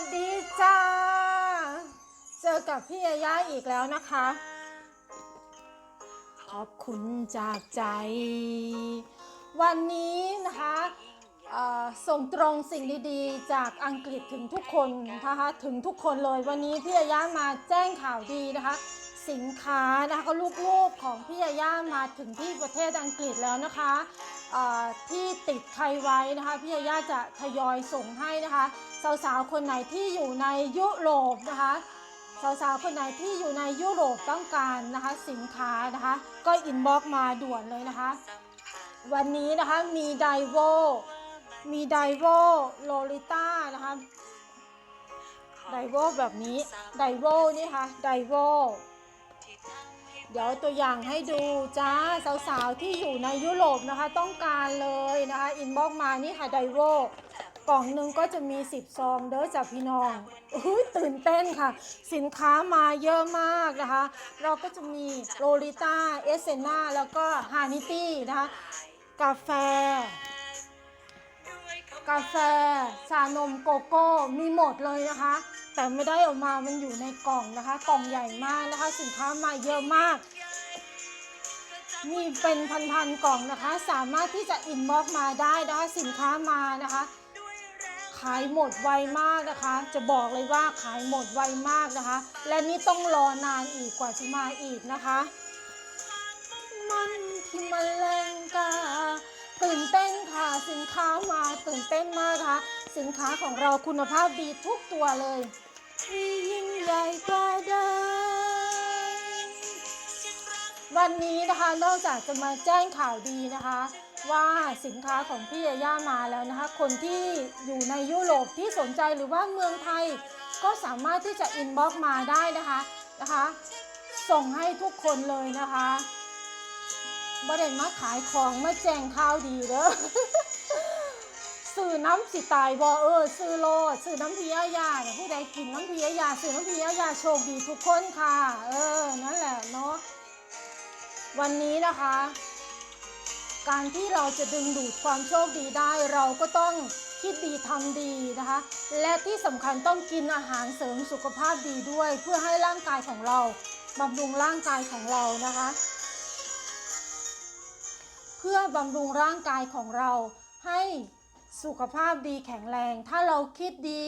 สดีจ้า เจอกับพี่ยาย่าอีกแล้วนะคะ ขอบคุณจากใจ วันนี้นะคะส่งตรงสิ่งดีๆ จากอังกฤษถึงทุกคนนะคะถึงทุกคนเลยวันนี้พี่ยาย่ามาแจ้งข่าวดีนะคะ สินค้านะคะก็ลูกๆของพี่ยาย่ามาถึงที่ประเทศอังกฤษแล้วนะคะ ที่ติดใครไว้นะคะพี่ยาย่าจะทยอยส่งให้นะคะสาวๆคนไหนที่อยู่ในยุโรปนะคะสาวๆคนไหนที่อยู่ในยุโรปต้องการนะคะสินค้านะคะก็อินบ็อกมาด่วนเลยนะคะ วันนี้นะคะมีไดโวมีไดโวโลลิต้านะคะไดโวแบบนี้ไดโวนี่ค่ะไดโว เดี๋ยวตัวอย่างให้ดูจ้าสาวๆที่อยู่ในยุโรปนะคะต้องการเลยนะคะอินบ็อกมานี่ค่ะไดโวกล่องหนึ่งก็จะมี 10 ซองเด้อจากพี่น้องอุ้ยตื่นเต้นค่ะ สินค้ามาเยอะมากนะคะ เราก็จะมีโรลิต้าเอสเซนาแล้วก็ฮานิตี้นะคะกาแฟ กาแฟชานมโกโก้มีหมดเลยนะคะ แต่ไม่ได้ออกมามันอยู่ในกล่องนะคะ กล่องใหญ่มากนะคะ สินค้ามาเยอะมาก มีเป็นพันๆกล่องนะคะ สามารถที่จะอินบ็อกมาได้นะคะ สินค้ามานะคะ ขายหมดไวมากนะคะ จะบอกเลยว่าขายหมดไวมากนะคะ และนี่ต้องรอนานอีกกว่าจะมาอีกนะคะ มันที่มันแรงกาตื่นเต้นค่ะสินค้ามาตื่นเต้นมากนะคะสินค้าของเราคุณภาพดีทุกตัวเลย ที่ยิ่งใหญ่กว่าเดิมวันนี้นะคะนอกจากจะมาแจ้งข่าวดีนะคะ ว่าสินค้าของพี่ยาย่ามาแล้วนะคะ คนที่อยู่ในยุโรปที่สนใจหรือว่าเมืองไทย ก็สามารถที่จะอินบ็อกมาได้นะคะนะคะ ส่งให้ทุกคนเลยนะคะบ่ได้มาขายของมาแจ้งข่าวดีเด้อ ซื้อน้ำสิตายบอเออซื้อโลดซื้อน้ำพียายาเนี่ยผู้ใดกินน้ำพียายาซื้อน้ำพียายาโชคดีทุกคนค่ะ เออนั่นแหละเนาะวันนี้นะคะ การที่เราจะดึงดูดความโชคดีได้เราก็ต้องคิดดีทำดีนะคะ และที่สำคัญต้องกินอาหารเสริมสุขภาพดีด้วย เพื่อให้ร่างกายของเราบำรุงร่างกายของเรานะคะ เพื่อบำรุงร่างกายของเราให้ สุขภาพดีแข็งแรง ถ้าเราคิดดี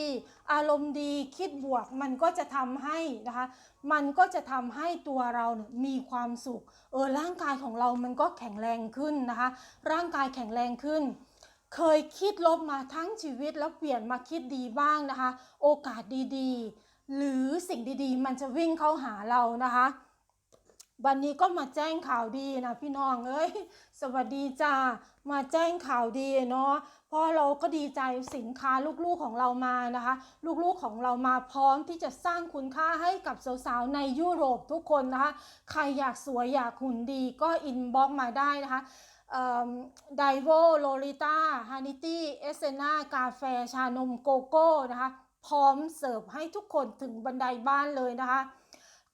อารมณ์ดีคิดบวก มันก็จะทำให้นะคะ มันก็จะทำให้ตัวเราเนี่ยมีความสุข เออร่างกายของเรามันก็แข็งแรงขึ้นนะคะ ร่างกายแข็งแรงขึ้น เคยคิดลบมาทั้งชีวิตแล้วเปลี่ยนมาคิดดีบ้างนะคะ โอกาสดีๆ หรือสิ่งดีๆ มันจะวิ่งเข้าหาเรานะคะ วันนี้ก็มาแจ้งข่าวดีนะพี่น้องเอ้ย สวัสดีจ้า มาแจ้งข่าวดีเนาะเพราะเราก็ดีใจสินค้าลูกๆของเรามานะคะ ลูกๆของเรามาพร้อมที่จะสร้างคุณค่าให้กับสาวๆในยุโรปทุกคนนะคะ ใครอยากสวยอยากหุ่นดีก็อินบ็อกมาได้นะคะไดโวโลลิต้าฮานิตี้เอสเซนากาแฟชานมโกโก้นะคะ พร้อมเสิร์ฟให้ทุกคนถึงบันไดบ้านเลยนะคะ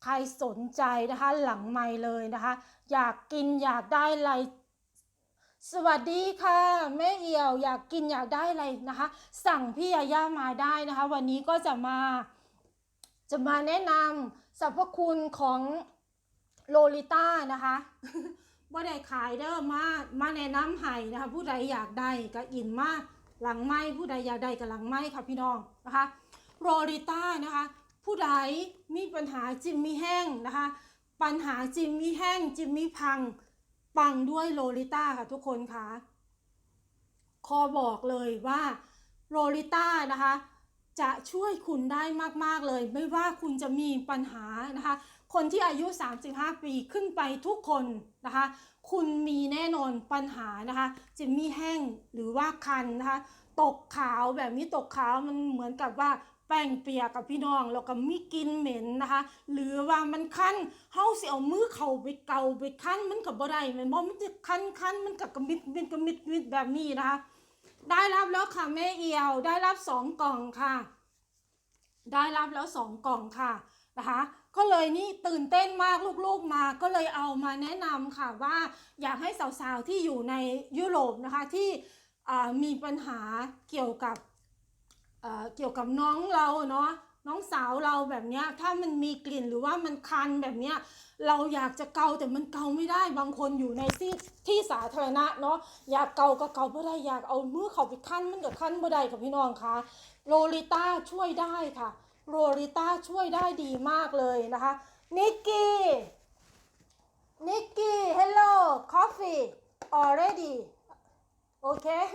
ใครสนใจนะคะหลังไม่เลยนะคะ อยากกินอยากได้อะไรสวัสดีค่ะแม่เอี่ยวอยากกินอยากได้อะไรนะคะ สั่งพี่ยาย่ามาได้นะคะ วันนี้ก็จะมา จะมาแนะนำสรรพคุณของโลลิต้านะคะว่าได้ขายเด้อมามาแนะนำให้นะคะ ผู้ใดอยากได้ก็อินมาหลังไม้ผู้ใดอยากได้ก็หลังไม้ค่ะพี่น้องนะคะโรลิต้านะคะ ผู้ใดมีปัญหาจิมมี่แห้งนะคะ ปัญหาจิมมี่แห้งจิมมี่พัง ปังด้วยโลลิต้าค่ะทุกคนค่ะขอบอกเลยว่าโลลิต้านะคะจะช่วยคุณได้มากๆเลย ไม่ว่าคุณจะมีปัญหานะคะ คนที่อายุ 35 ปีขึ้นไปทุกคนนะคะ คุณมีแน่นอนปัญหานะคะจิมมี่แห้งหรือว่าคันนะคะ ตกขาวแบบนี้ตกขาวมันเหมือนกับว่า แป้งเปียกกับพี่น้องแล้วก็มีกลินเหม็นนะคะ หรือว่ามันคันเฮาสิเอามือเข้าไปเกาไปคันมันก็บ่ได้แมันบ่มันจะคันคันมันก็กระมิดมิดกระมิดมิดแบบนี้นะคะ ได้รับแล้วค่ะแม่เอียว ได้รับสองกล่องค่ะ ได้รับแล้วสองกล่องค่ะนะคะก็เลยนี่ตื่นเต้นมากลูกๆมาก็เลยเอามาแนะนำค่ะว่าอยากให้สาวๆที่อยู่ในยุโรปนะคะที่มีปัญหาเกี่ยวกับ เกี่ยวกับน้องเราเนาะน้องสาวเราแบบเนี้ยถ้ามันมีกลิ่นหรือว่ามันคันแบบเนี้ยเราอยากจะเกาแต่มันเกาไม่ได้บางคนอยู่ในที่ที่สาธารณะเนาะอยากเกาก็เกาไม่ได้อยากเอามือเขาไปคั้นมันก็คั้นไม่ได้กับพี่น้องคะโลลิต้าช่วยได้ค่ะโลลิต้าช่วยได้ดีมากเลยนะคะนิกกี้ Nikki, hello, coffee already. Okay.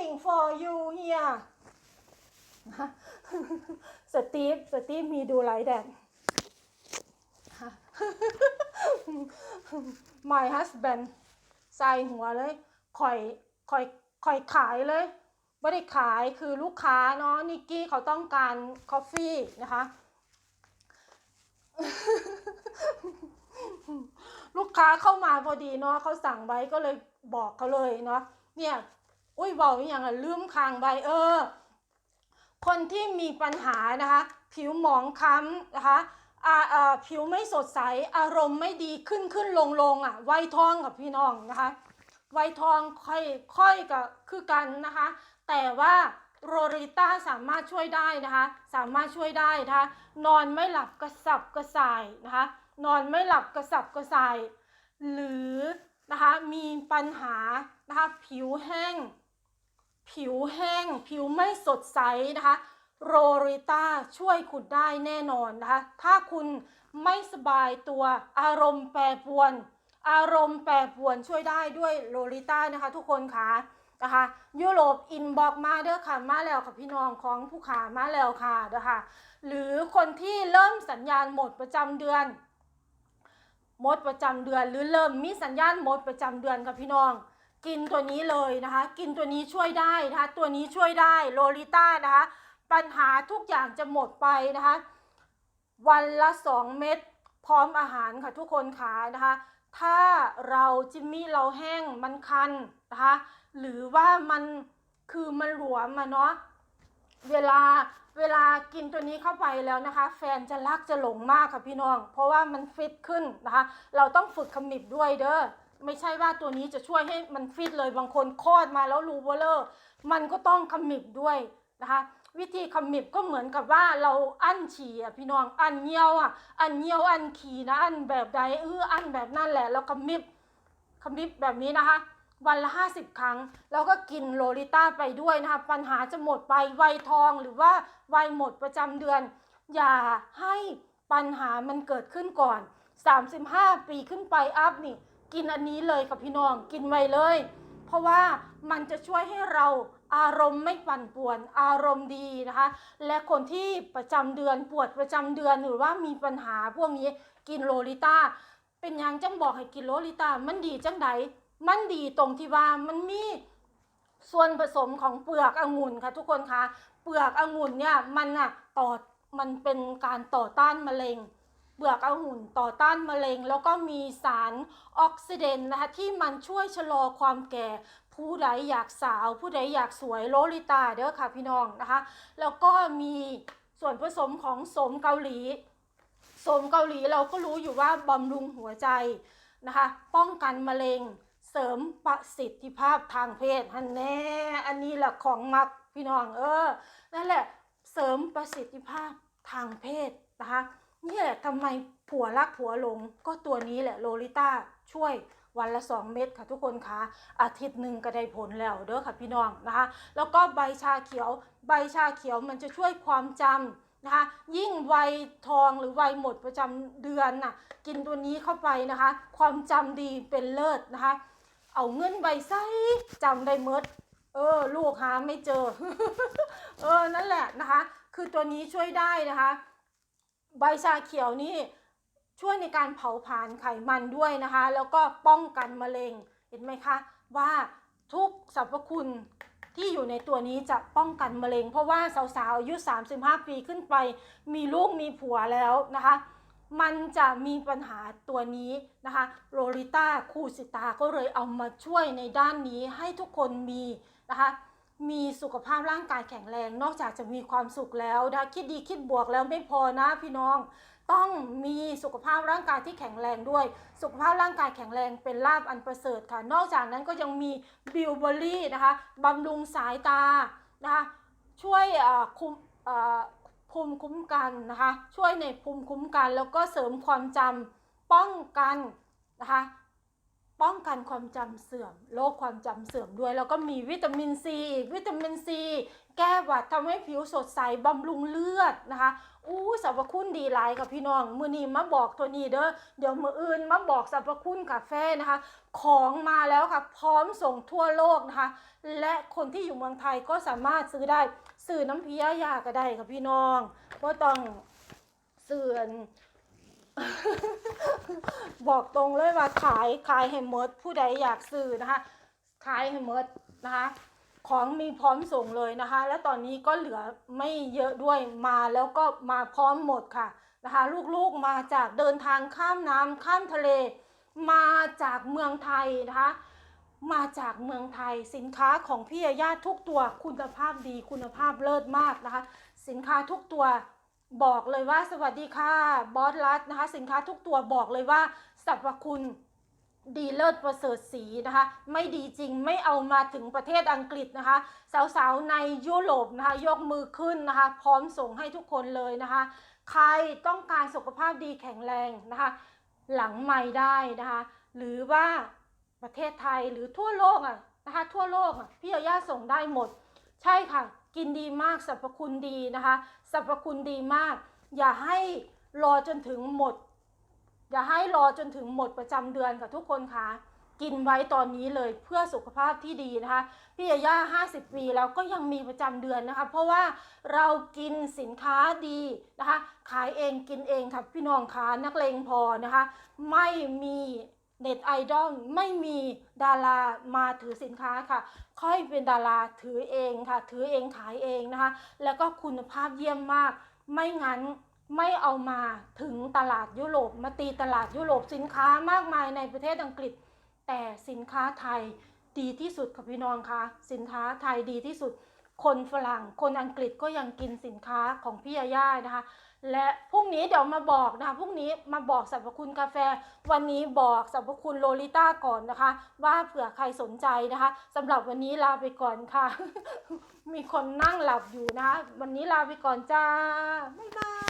Waiting for you here. สตีฟสตีฟมีดูไลท์แดด My husband ใส่หัวเลยคอยคอยคอยขายเลยไม่ได้ขายคือลูกค้าเนาะนิกกี้เขาต้องการกาแฟนะคะ ลูกค้าเข้ามาพอดีเนาะเขาสั่งไว้ก็เลยบอกเขาเลยเนาะเนี่ย อุ้ยบอกอย่างอะลืมคางใบเออ คนที่มีปัญหานะคะ ผิวหมองคล้ำนะคะอาอผิวไม่สดใสอารมณ์ไม่ดีขึ้นขึ้นลงลงอะไวทองกับพี่น้องนะคะไวทองค่อยค่อยกับคือกันนะคะ แต่ว่าโรริต้าสามารถช่วยได้นะคะ สามารถช่วยได้นะคะนอนไม่หลับกระสับกระส่ายนะคะนอนไม่หลับกระสับกระส่าย หรือนะคะมีปัญหานะคะผิวแห้ง ผิวแห้ง ผิวไม่สดใสนะคะโรริต้าช่วยคุณได้แน่นอนนะคะ ถ้าคุณไม่สบายตัวอารมณ์แปรปรวน อารมณ์แปรปรวนช่วยได้ด้วยโรลิต้านะคะ ทุกคนค่ะนะคะยุโรปอินบอกมาเด้อค่ะมาแล้วค่ะพี่น้องของผู้ขามาแล้วค่ะเด้อค่ะ หรือคนที่เริ่มสัญญาณหมดประจำเดือนหมดประจำเดือน หรือเริ่มมีสัญญาณหมดประจำเดือนกับพี่น้อง กินตัวนี้เลยนะคะ กินตัวนี้ช่วยได้นะคะ ตัวนี้ช่วยได้โลลิต้านะคะ ปัญหาทุกอย่างจะหมดไปนะคะ วันละ 2 เม็ดพร้อมอาหารค่ะทุกคนขานะคะ ถ้าเราจิมมี่เราแห้งมันคันนะคะ หรือว่ามันคือมันหลวมมาเนาะเวลาเวลากินตัวนี้เข้าไปแล้วนะคะ แฟนจะรักจะหลงมากค่ะพี่น้อง เพราะว่ามันฟิตขึ้นนะคะ เราต้องฝึกขมิบด้วยเด้อ ไม่ใช่ว่าตัวนี้จะช่วยให้มันฟิตเลยบางคนคลอดมาแล้วรูเบลเลอร์มันก็ต้องขมิบด้วยนะคะวิธีขมิบก็เหมือนกับว่าเราอั้นฉี่อะพี่น้องอั้นเงี้ยวอะอั้นเงี้ยวอั้นขี่นะอั้นแบบใดเอออั้นแบบนั่นแหละแล้วขมิบขมิบแบบนี้นะคะ วันละ 50 ครั้ง แล้วก็กินโลลิต้าไปด้วยนะคะปัญหาจะหมดไปวัยทองหรือว่าวัยหมดประจำเดือน อย่าให้ปัญหามันเกิดขึ้นก่อน 35 ปีขึ้นไปอัพนี่ กินอันนี้เลยกับพี่น้องกินไว้เลย เพราะว่ามันจะช่วยให้เราอารมณ์ไม่ปั่นป่วน อารมณ์ดีนะคะ และคนที่ประจำเดือนปวดประจำเดือนหรือว่ามีปัญหาพวกนี้กินโลลิต้าเป็นยังจังบอกให้กินโลลิต้ามันดีจังใดมันดีตรงที่ว่ามันมีส่วนผสมของเปลือกองุ่นค่ะทุกคนคะเปลือกองุ่นเนี่ยมันอะต่อมันเป็นการต่อต้านมะเร็ง เปลือกองุ่นต่อต้านมะเร็ง แล้วก็มีสารออกซิเดนนะคะที่มันช่วยชะลอความแก่ ผู้ใดอยากสาว ผู้ใดอยากสวยโลลิตาเด้อค่ะพี่น้องนะคะ แล้วก็มีส่วนผสมของสมเกาหลีสมเกาหลีเราก็รู้อยู่ว่าบำรุงหัวใจนะคะ ป้องกันมะเร็งเสริมประสิทธิภาพทางเพศฮันแน่อันนี้แหละของมักพี่น้องเออนั่นแหละเสริมประสิทธิภาพทางเพศนะคะ นี่แหละทำไมผัวรักผัวหลง ก็ตัวนี้แหละโลลิต้าช่วยวันละ 2 เม็ดค่ะทุกคนคะอาทิตย์หนึ่งก็ได้ผลแล้วเด้อค่ะพี่น้องนะคะ แล้วก็ใบชาเขียว ใบชาเขียวมันจะช่วยความจำนะคะ ยิ่งวัยทองหรือวัยหมดประจำเดือนน่ะ กินตัวนี้เข้าไปนะคะ ความจำดีเป็นเลิศนะคะ เอาเงินใบใส่จำได้เมดเออ ลูกหาไม่เจอ เออนั่นแหละนะคะ คือตัวนี้ช่วยได้นะคะ ใบชาเขียวนี่ช่วยในการเผาผลาญไขมันด้วยนะคะ แล้วก็ป้องกันมะเร็งเห็นไหมคะ ว่าทุกสรรพคุณที่อยู่ในตัวนี้จะป้องกันมะเร็ง เพราะว่าสาวๆอายุ 35 ปีขึ้นไป มีลูกมีผัวแล้วนะคะ มันจะมีปัญหาตัวนี้นะคะโรลิต้าคูสิตาก็เลยเอามาช่วยในด้านนี้ให้ทุกคนมีนะคะ มีสุขภาพร่างกายแข็งแรง นอกจากจะมีความสุขแล้วนะคิดดีคิดบวกแล้วไม่พอนะพี่น้อง ต้องมีสุขภาพร่างกายที่แข็งแรงด้วย สุขภาพร่างกายแข็งแรงเป็นลาบอันประเสริฐค่ะ นอกจากนั้นก็ยังมีบิวเบอรี่นะคะบำรุงสายตานะคะช่วยคุมภูมิคุ้มกันนะคะ ช่วยในภูมิคุ้มกัน แล้วก็เสริมความจำป้องกันนะคะ ป้องกันความจำเสื่อมโรคความจำเสื่อมด้วย แล้วก็มีวิตามินซีวิตามินซีแก้หวัดทำให้ผิวสดใสบำรุงเลือดนะคะอู้สรรพคุณดีหลายกับพี่น้อง มือนี้มาบอกตัวนี้เด้อเดี๋ยวมืออื่นมาบอกสรรพคุณกาแฟนะคะ ของมาแล้วค่ะ พร้อมส่งทั่วโลกนะคะ และคนที่อยู่เมืองไทยก็สามารถซื้อได้ซื้อน้ำพิยายาก็ได้ค่ะพี่น้องก็ต้องซื้อน บอกตรงเลยว่าขายขายให้หมดผู้ใดอยากซื้อนะคะ ขายให้หมดนะคะ ของมีพร้อมส่งเลยนะคะ และตอนนี้ก็เหลือไม่เยอะด้วยมาแล้วก็มาพร้อมหมดค่ะนะคะ ลูกๆมาจากเดินทางข้ามน้ำข้ามทะเล มาจากเมืองไทยนะคะ มาจากเมืองไทยสินค้าของพี่ยาย่าทุกตัวคุณภาพดีคุณภาพเลิศมากนะคะ สินค้าทุกตัว บอกเลยว่าสวัสดีค่ะบอสรัฐนะคะ สินค้าทุกตัวบอกเลยว่าสรรพคุณดีเลิศประเสริฐสีนะคะ ไม่ดีจริงไม่เอามาถึงประเทศอังกฤษนะคะ สาวๆในยุโรปนะคะ ยกมือขึ้นนะคะ พร้อมส่งให้ทุกคนเลยนะคะ ใครต้องการสุขภาพดีแข็งแรงนะคะ หลังไม่ได้นะคะ หรือว่าประเทศไทยหรือทั่วโลกอะนะคะ ทั่วโลกอะพี่ยาย่าส่งได้หมด ใช่ค่ะ กินดีมากสรรพคุณดีนะคะสรรพคุณดีมาก อย่าให้รอจนถึงหมด อย่าให้รอจนถึงหมดประจำเดือนค่ะทุกคนคะกินไว้ตอนนี้เลยเพื่อสุขภาพที่ดีนะคะพี่ยาย่า50 ปีแล้วก็ยังมีประจำเดือนนะคะ เพราะว่าเรากินสินค้าดีนะคะ ขายเองกินเองค่ะพี่น้องคะนักเลงพอนะคะ ไม่มี เน็ตไอดอลไม่มีดารามาถือสินค้าค่ะ ค่อยเป็นดาราถือเองค่ะ ถือเองขายเองนะคะ แล้วก็คุณภาพเยี่ยมมาก ไม่งั้นไม่เอามาถึงตลาดยุโรปมาตีตลาดยุโรปสินค้ามากมายในประเทศอังกฤษ แต่สินค้าไทยดีที่สุดค่ะพี่น้องคะสินค้าไทยดีที่สุด คนฝรั่งคนอังกฤษก็ยังกินสินค้าของพี่ยาย่านะคะ และพรุ่งนี้เดี๋ยวมาบอกนะคะพรุ่งนี้มาบอกสรรพคุณกาแฟ วันนี้บอกสรรพคุณโลลิต้าก่อนนะคะ ว่าเผื่อใครสนใจนะคะสำหรับวันนี้ลาไปก่อนค่ะ มีคนนั่งหลับอยู่นะ วันนี้ลาไปก่อนจ้าบ๊ายบาย